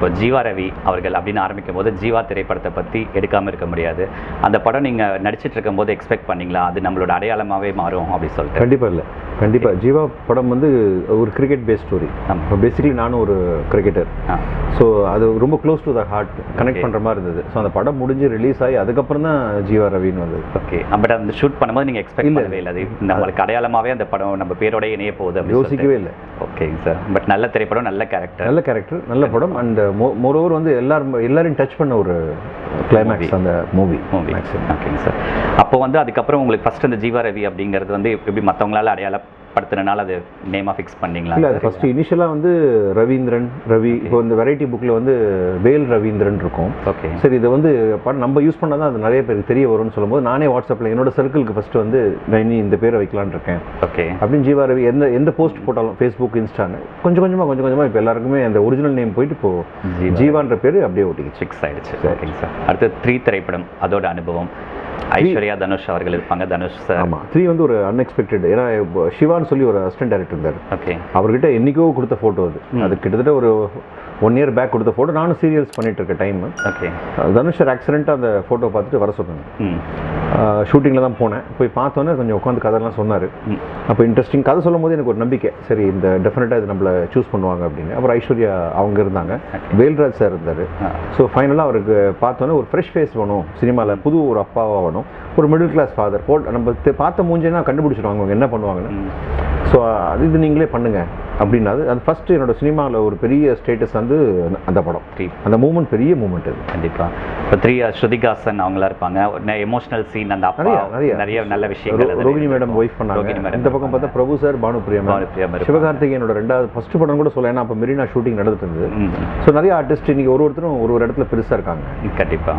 இப்போ ஜீவா ரவி அவர்கள் அப்படின்னு ஆரம்பிக்கும் போது ஜீவா திரைப்படத்தை பற்றி எடுக்காமல் இருக்க முடியாது. அந்த படம் நீங்கள் நடிச்சிட்டு இருக்கும்போது எக்ஸ்பெக்ட் பண்ணீங்களா? அது நம்மளோட அடையாளமாகவே மாறும் அப்படின்னு சொல்லிட்டு. கண்டிப்பாக இல்லை. கண்டிப்பாக ஜீவா படம் வந்து ஒரு கிரிக்கெட் பேஸ் ஸ்டோரி ஆமா. பேசிக்கலி நானும் ஒரு கிரிக்கெட்டர் ஸோ அது ரொம்ப close to the heart connect. பண்ணுற மாதிரி இருந்தது. ஸோ அந்த படம் முடிஞ்சு ரிலீஸ் ஆகி அதுக்கப்புறம் தான் ஜீவா ரவின்னு வந்தது. ஓகே பட் அந்த ஷூட் பண்ணும்போது நீங்கள் எக்ஸ்பெக்ட். பண்ணவே இல்லை. அது நம்மளுக்கு அடையாளமாகவே அந்த படம் நம்ம பேரோட இணைய போகுது யோசிக்கவே இல்லை. ஓகேங்க சார் பட் நல்ல திரைப்படம் நல்ல கேரக்டர் நல்ல கேரக்டர் நல்ல படம். அண்ட் மோரோவர் வந்து எல்லாரும் எல்லாரையும் டச் பண்ண ஒரு கிளைமேக்ஸ் அந்த மூவி மூவி ஓகேங்க சார் அப்போ வந்து அதுக்கப்புறம் உங்களுக்கு ஃபர்ஸ்ட் அந்த ஜீவா ரவி அப்படிங்கிறது வந்து எப்படி மற்றவங்களால அடையாளப்படுத்துறதுனால அது நேமாக ஃபிக்ஸ் பண்ணீங்களா? இல்லை அது ஃபஸ்ட்டு இனிஷியலாக வந்து ரவீந்திரன் ரவி இப்போ இந்த வெரைட்டி புக்கில் வந்து வேல் ரவீந்திரன் இருக்கும். ஓகே சரி இதை வந்து நம்ம யூஸ் பண்ணால் தான் அது நிறைய பேருக்கு தெரிய வரும்னு சொல்லும்போது நானே வாட்ஸ்அப்பில் என்னோட சர்க்கிளுக்கு ஃபஸ்ட்டு வந்து நான் இனி இந்த பேரை வைக்கலான்னு இருக்கேன். ஓகே அப்படின்னு ஜீவா ரவி எந்த எந்த போஸ்ட் போட்டாலும் ஃபேஸ்புக் இன்ஸ்டான்னு கொஞ்சம் கொஞ்சமாக கொஞ்சம் கொஞ்சமாக இப்போ எல்லாருக்குமே அந்த ஒரிஜினல் நேம் போயிட்டு இப்போ ஜீவா. ஜீவான்ற பேர் அப்படியே ஒட்டிக்கிச்சு. ஃபிக்ஸ் ஆயிடுச்சு. ஓகேங்க சார் அடுத்து த்ரீ திரைப்படம் அதோட அனுபவம். ஐஸ்வர்யா தனுஷ் அவர்கள் இருப்பாங்க. தனுஷ் சார் ஆமாம் த்ரீ வந்து ஒரு அன்எக்ஸ்பெக்டட் ஏன்னா சிவான்னு சொல்லி ஒரு அசிஸ்டன்ட் டேரக்டர் இருந்தார். ஓகே அவர்கிட்ட என்னைக்கோ கொடுத்த ஃபோட்டோ அது. அது கிட்டத்தட்ட ஒரு ஒன் இயர் பேக் கொடுத்த ஃபோட்டோ நானும் சீரியல்ஸ் பண்ணிட்டு இருக்க டைம் ஓகே தனுஷ் ஆக்சிடென்ட்டாக அந்த ஃபோட்டோ பார்த்துட்டு வர சொன்னாங்க. ம். ஷூட்டிங்கில் தான் போனேன். போய் பார்த்தோன்னே கொஞ்சம் உட்காந்து கதைலாம் சொன்னார். அப்போ இன்ட்ரெஸ்டிங் கதை சொல்லும் போது எனக்கு ஒரு நம்பிக்கை. சரி இந்த டெஃபினட்டாக இது நம்மளை சூஸ் பண்ணுவாங்க அப்படின்னு. அப்புறம் ஐஸ்வர்யா அவங்க இருந்தாங்க. வேல்ராஜ் சார் இருந்தார். ஸோ ஃபைனலாக அவருக்கு பார்த்தோன்னே ஒரு ஃப்ரெஷ் ஃபேஸ் வேணும். சினிமாவில் புது ஒரு அப்பாவாக வேணும். ஒரு மிடில் கிளாஸ் ஃபாதர் போட் நம்ம பார்த்த மூஞ்சேனா கண்டுபிடிச்சிடுவாங்க. அவங்க என்ன பண்ணுவாங்கன்னு. ஸோ அது இது நீங்களே பண்ணுங்க. அப்படின்னாது. அது ஃபஸ்ட்டு என்னோட சினிமாவில் ஒரு பெரிய ஸ்டேட்டஸ் வந்து அந்த படம். அந்த மூமெண்ட் பெரிய மூமெண்ட் அது. கண்டிப்பா. இப்போ த்ரீ ஸ்ருதிகாசன் அவங்களா இருப்பாங்க. எமோஷனல் சீன் அந்த நிறைய, நிறைய. நல்ல விஷயங்கள் ரோகிணி மேடம். ஒய்ஃப் பண்ணாங்க. இந்த பக்கம் பார்த்தா பிரபு சார் மேம். இருப்பாங்க. சிவகார்த்திகேயனோட ரெண்டாவது ஃபர்ஸ்ட் படம் கூட சொல்ல ஏன்னா அப்போ மெரினா ஷூட்டிங் நடந்துட்டு இருந்தது. ஸோ நிறைய ஆர்டிஸ்ட் இன்னைக்கு ஒரு ஒருத்தரும் ஒரு ஒரு இடத்துல பெருசாக இருக்காங்க. ம், கண்டிப்பா.